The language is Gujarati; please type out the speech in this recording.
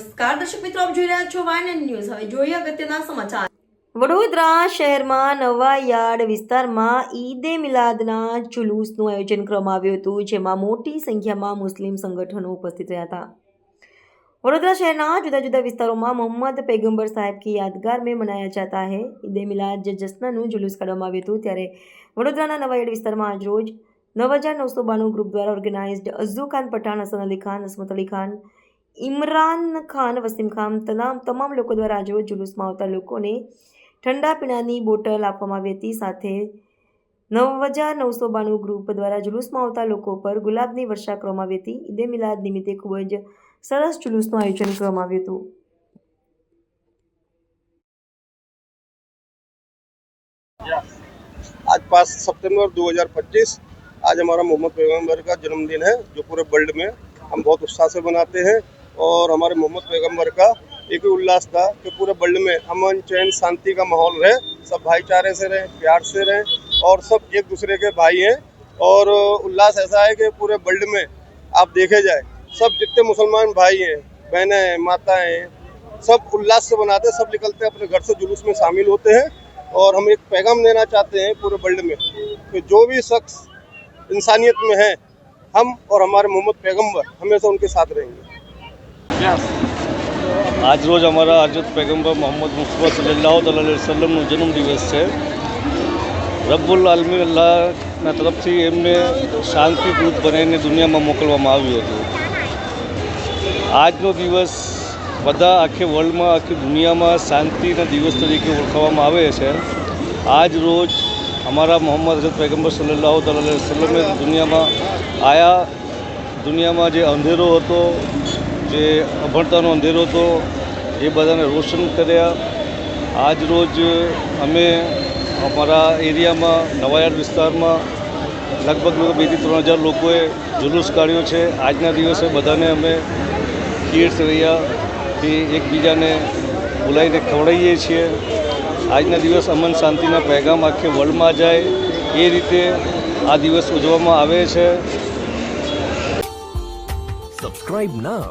નમસ્કાર, દર્શક મિત્રો, આપ જોઈ રહ્યા છો વાયન ન્યૂઝ. હવે જોઈએ અગત્યના સમાચાર. વડોદરા શહેરમાં નવા યાર્ડ વિસ્તારમાં ઈદે મિલાદના જુલુસનું આયોજન કરવામાં આવ્યું હતું, જેમાં મોટી સંખ્યામાં મુસ્લિમ સંગઠનો ઉપસ્થિત રહ્યા હતા. વડોદરા શહેરના જુદા જુદા વિસ્તારોમાં મોહમ્મદ પૈગંબર સાહેબ કી યાદગાર મેં મનાયા જાતા હૈ. ઈદે મિલાદ જશ્નનું જુલુસ કાઢવામાં આવ્યું હતું, ત્યારે વડોદરાના નવા યાર્ડ વિસ્તારમાં આજરોજ નવ હજાર નવસો બાણું ગ્રુપ દ્વારા ઓર્ગેનાઇઝડ અઝુ ખાન, પઠાણ, હસન અલી ખાન અસમત અલી ખાન ઇમરાન ખાન વસીમ ખાન તમામ તમામ લોકો દ્વારા આજરોજ જુલુસમાં આવતા લોકોને ઠંડા પીણાની બોટલ આપવામાં આવી હતી સાથે નવ હજાર નવસો બાણું ગ્રુપ દ્વારા જુલુસમાં આવતા લોકો પર ગુલાબની વર્ષા કરવામાં આવી હતી ઈદે મિલાદ નિમિત્તે ખૂબ જ સરસ જુલુસનું આયોજન કરવામાં આવ્યું હતું आज पाँच सितंबर 2025 आज हमारा मोहम्मद पैगम्बर का जन्मदिन है जो पूरे वर्ल्ड में हम बहुत उत्साह से मनाते हैं और हमारे मोहम्मद पैगंबर का एक ही उल्लास था कि पूरे वर्ल्ड में अमन चैन शांति का माहौल रहे, सब भाईचारे से रहें, प्यार से रहें और सब एक दूसरे के भाई हैं। और उल्लास ऐसा है कि पूरे वर्ल्ड में आप देखे जाए, सब जितने मुसलमान भाई हैं, बहनें हैं माताएँ हैं सब उल्लास से बनाते, सब निकलते हैं अपने घर से जुलूस में शामिल होते हैं। और हम एक पैगाम देना चाहते हैं पूरे वर्ल्ड में कि जो भी शख्स इंसानियत में है, हम और हमारे मोहम्मद पैगंबर हमेशा उनके साथ रहेंगे। આજ રોજ અમારા હજરત પેગમ્બર મોહમ્મદ મુસ્તફા સલ્લાહ વસલ્લમનો જન્મદિવસ છે. રબ્બુલ આલમી અલ્લાહના તરફથી એમને શાંતિદૂત બનાવીને દુનિયામાં મોકલવામાં આવ્યું હતું. આજનો દિવસ બધા આખી વર્લ્ડમાં, આખી દુનિયામાં શાંતિના દિવસ તરીકે ઓળખવામાં આવે છે. આજ રોજ અમારા મોહમ્મદ હજરત પૈગંબર સલ્લાહ વસલ્લમે દુનિયામાં આયા. દુનિયામાં જે અંધેરો હતો જે અભણતાનો અંધેરો હતો, એ બધાને રોશન કર્યા. આજ રોજ અમે અમારા એરિયામાં, નવાયાર વિસ્તારમાં, લગભગ બેથી ત્રણ હજાર લોકોએ જુલુસ કાઢ્યો છે. આજના દિવસે બધાને અમે ખીર રહ્યા કે એકબીજાને બોલાવીને ખવડાવીએ છીએ. આજના દિવસ અમન શાંતિના પેગામ આખે વર્લ્ડમાં જાય, એ રીતે આ દિવસ ઉજવવામાં આવે છે. Subscribe now